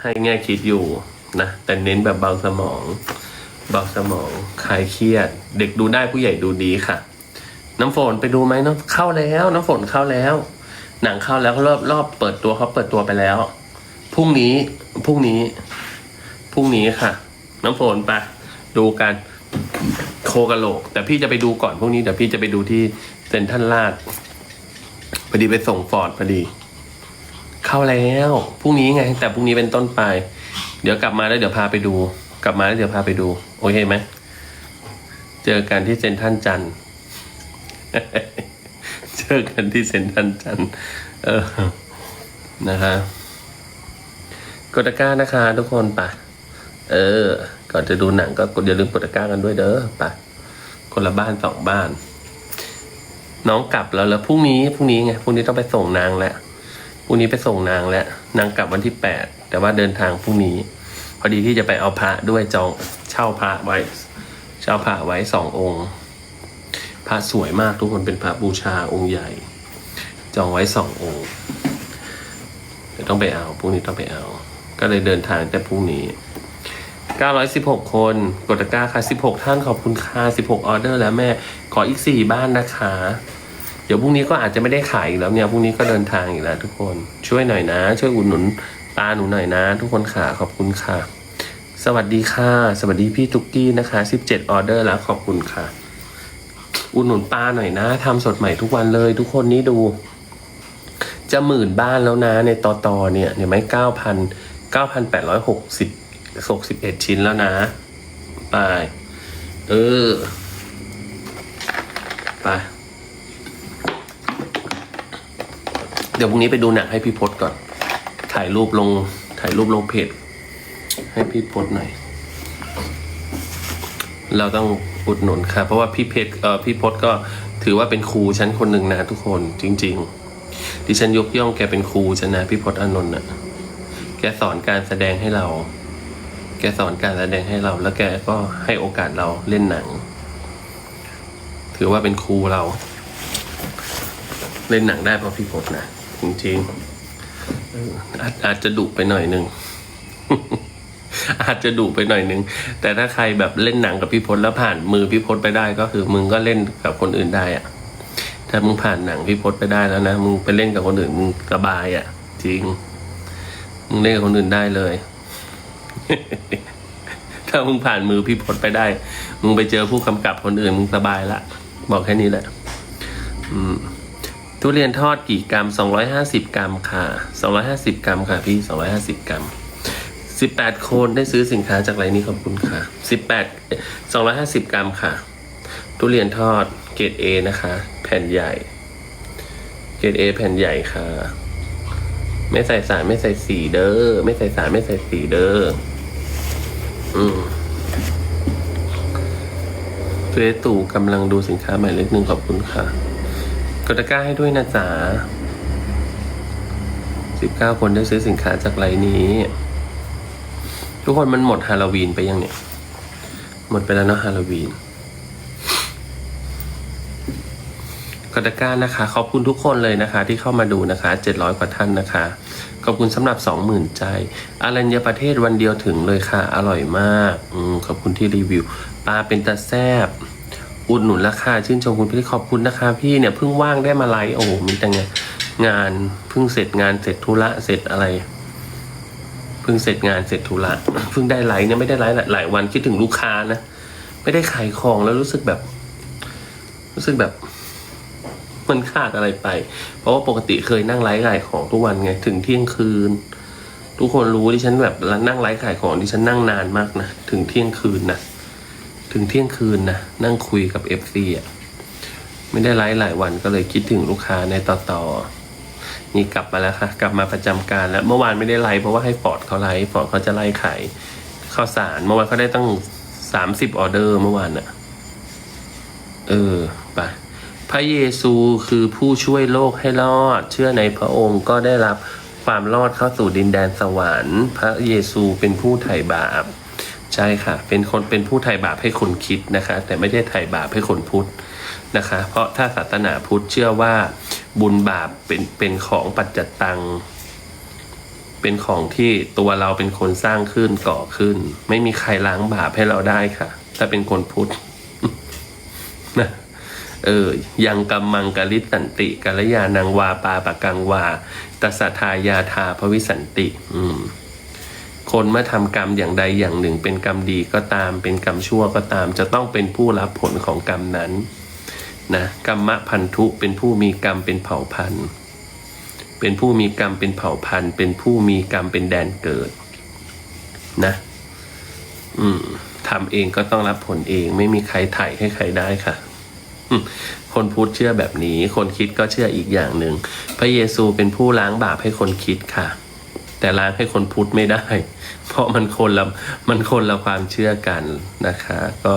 ให้แง่คิดอยู่นะแต่เน้นแบบเบาสมอง เบาสมองคลายเครียด เด็กดูได้ผู้ใหญ่ดูดีค่ะ น้ำฝนไปดูไหมน้ำเข้าแล้ว น้ำฝนเข้าแล้ว หนังเข้าแล้วรอบรอบเปิดตัวเขาเปิดตัวไปแล้วพรุ่งนี้พรุ่งนี้พรุ่งนี้ค่ะ น้ำฝนไปดูกันโคกะโหลก แต่พี่จะไปดูก่อนพรุ่งนี้เดี๋ยวพี่จะไปดูที่เซ็นทรัลลาดพอดีไปส่งฟอร์ดพอดี เข้าแล้วพรุ่งนี้ไง แต่พรุ่งนี้เป็นต้นไป เดี๋ยวกลับมาแล้วเดี๋ยวพาไปดู กลับมาแล้วเดี๋ยวพาไปดู โอเคไหมเจอกันที่เซ็นทรัลจันเจอกันที่เซ็นทรัลจันเออนะคะกดตะกร้านะคะทุกคนไปเออ ก่อนจะดูหนังก็กดอย่าลืมกดตะกร้ากันด้วยเด้อไปคนละบ้านสองบ้าน น้องกลับแล้วแล้วพรุ่งนี้พรุ่งนี้ไงพรุ่งนี้ต้องไปส่งนางแหล้วพ รุ่งนี้ไปส่งนางแล้วนางกลับวันที่แปดแต่ว่าเดินทางพรุ่งนี้ พอดีที่จะไปเอาพระด้วยจองเช่าพระไว้ เช่าพระไว้สององค์พระสวยมากทุกคนเป็นพระบูชาองค์ใหญ่ จองไว้สององค์เดี๋ยวต้องไปเอาพรุ่งนี้ต้องไปเอา ก็เลยเดินทางแต่พรุ่งนี้ 916 คนกดตะกร้าค่ะ16 ท่านขอบคุณค่ะ16 ออเดอร์แล้วแม่ ขออีก 4 บ้านนะคะ ดี๋ยวพรุ่งนี้ก็อาจจะไม่ได้ขายอีกแล้วเนี่ยพรุ่งนี้ก็เดินทางอีกแล้ว ทุกคนช่วยหน่อยนะ ช่วยอุดหนุนตาหนูหน่อยนะ ทุกคนค่ะขอบคุณค่ะ สวัสดีค่ะ สวัสดีพี่ตุ๊กกี้นะคะ 17 ออเดอร์แล้วขอบคุณค่ะ อุดหนุนปลาหน่อยนะทำสดใหม่ทุกวันเลย ทุกคนนี่ดู จะหมื่นบ้านแล้วนะ ในตอตอเนี่ยเนี่ยไหมเก้าพันเก้าพันแปดร้อยหกสิบหกสิบเอ็ดชิ้นแล้วนะไปเออไป ดี๋ยวพรุ่งนี้ไปดูหนังให้พี่พศก่อน ถ่ายรูปลง ถ่ายรูปลงเพจ ให้พี่พศหน่อย เราต้องอุดหนุนค่ะ เพราะว่าพี่เพชรเอ่อพี่พศก็ถือว่าเป็นครูชั้นคนหนึ่งนะทุกคนจริง ๆ ดิฉันยกย่องแกเป็นครูชนะพี่พศอานนท์น่ะแกสอนการแสดงให้เรา แกสอนการแสดงให้เรา แล้วแกก็ให้โอกาสเราเล่นหนัง ถือว่าเป็นครูเรา เล่นหนังได้เพราะพี่พศนะ จริงๆอออาจอาจจะดุไปหน่อยหนึ่ง อาจจะดุไปหน่อยหนึ่ง แต่ถ้าใครแบบเล่นหนังกับพี่พศแล้วผ่านมือพี่พศไปได้ก็คือ มึงก็เล่นกับคนอื่นได้อะถ้ามึงผ่านหนังพี่พศไปได้แล้วนะมึงไปเล่นกับคนอื่นมึงสบายอะ จริงมึงเล่นกับคนอื่นได้เลย ถ้ามึงผ่านมือพี่พศไปได้ มึงไปเจอผู้กำกับคนอื่นมึงสบายละ บอกแค่นี้แหละ อืม ทุเรียนทอดกี่กรัมสองร้อยห้าสิบกรัมค่ะสองร้อยห้าสิบกรัมค่ะพี่สองร้อยห้าสิบกรัมสิบแปดคนได้ซื้อสินค้าจากไรนี้ขอบคุณค่ะสิบแปดสองร้อยห้าสิบกรัมค่ะ ทุเรียนทอดเกรดเอนะคะ แผ่นใหญ่ เกรดเอแผ่นใหญ่ค่ะ ไม่ใส่สารไม่ใส่สีเด้อ ไม่ใส่สารไม่ใส่สีเด้อ อืมเฟตู่กำลังดูสินค้าใหม่เล็กหนึ่งขอบคุณค่ะ ดตะกร้าให้ด้วยนะจ๊ะสิบเก้าคนได้ซื้อสินค้าจากไรนี้ ทุกคนมันหมดฮาโลวีนไปยังเนี่ย หมดไปแล้วเนาะฮาโลวีนกดตะกร้านะคะ ขอบคุณทุกคนเลยนะคะ ที่เข้ามาดูนะคะเจ็ดร้อยกว่าท่านนะคะ ขอบคุณสำหรับสองหมื่นใจ อารัญญประเทศวันเดียวถึงเลยค่ะ อร่อยมากอืขอบคุณที่รีวิว ปลาเป็นตาแซบ อุดหนุนราคาชื่นชมคุณพี่ขอบคุณนะคะ พี่เนี่ยเพิ่งว่างได้มาไลฟ์โอ้โหมีแต่งงานเพิ่งเสร็จงานเสร็จธุระเสร็จอะไรเพิ่งเสร็จงานเสร็จธุระเพิ่งได้ไลฟ์เนี่ยไม่ได้ไลฟ์หลายวันคิดถึงลูกค้านะไม่ได้ขายของแล้วรู้สึกแบบ รู้สึกแบบ มันขาดอะไรไป เพราะว่าปกติเคยนั่งไลฟ์ขายของทุกวันไง ถึงเที่ยงคืน ทุกคนรู้ดิฉันแบบนั่งไลฟ์ขายของดิฉันนั่งนานมากนะถึงเที่ยงคืนนะ ถึงเที่ยงคืนนะนั่งคุยกับเอฟซีอะไม่ได้ไลฟ์หลายวันก็เลยคิดถึงลูกค้าในต่อต่อนี่กลับมาแล้วค่ะ กลับมาประจำการแล้ว เมื่อวานไม่ได้ไลฟ์เพราะว่าให้ฟอร์ดเขาไลฟ์ฟอร์ดเขาจะไล่ขายข้าวสารเมื่อวานเขาได้ตั้งสามสิบออเดอร์เมื่อวานอะเออไปพระเยซูคือผู้ช่วยโลกให้รอด เชื่อในพระองค์ก็ได้รับความรอดเข้าสู่ดินแดนสวรรค์ พระเยซูเป็นผู้ไถ่บาป ใช่ค่ะ เป็นคนเป็นผู้ไถ่บาปให้คนคิดนะคะ แต่ไม่ได้ไถ่บาปให้คนพุทธนะคะ เพราะถ้าศาสนาพุทธเชื่อว่าบุญบาปเป็นเป็นของปัจจตัง เป็นของที่ตัวเราเป็นคนสร้างขึ้นก่อขึ้น ไม่มีใครล้างบาปให้เราได้ค่ะ ถ้าเป็นคนพุทธนะเออ ยังกัมมังกลิสันติกัลยานังวาปาปะกังวาตสสทายาทาภวิสันติ อืม คนเมื่อทำกรรมอย่างใดอย่างหนึ่ง เป็นกรรมดีก็ตาม เป็นกรรมชั่วก็ตาม จะต้องเป็นผู้รับผลของกรรมนั้นนะกรรมพันธุเป็นผู้มีกรรมเป็นเผ่าพันธุ์ เป็นผู้มีกรรมเป็นเผ่าพันธุ์ เป็นผู้มีกรรมเป็นแดนเกิดนะ อืมทำเองก็ต้องรับผลเอง ไม่มีใครไถ่ให้ใครได้ค่ะคนพูดเชื่อแบบนี้ คนคิดก็เชื่ออีกอย่างหนึ่ง พระเยซูเป็นผู้ล้างบาปให้คนคิดค่ะ แต่ล้างให้คนพุทธไม่ได้ เพราะมันคนละมันคนละความเชื่อกันนะคะ ก็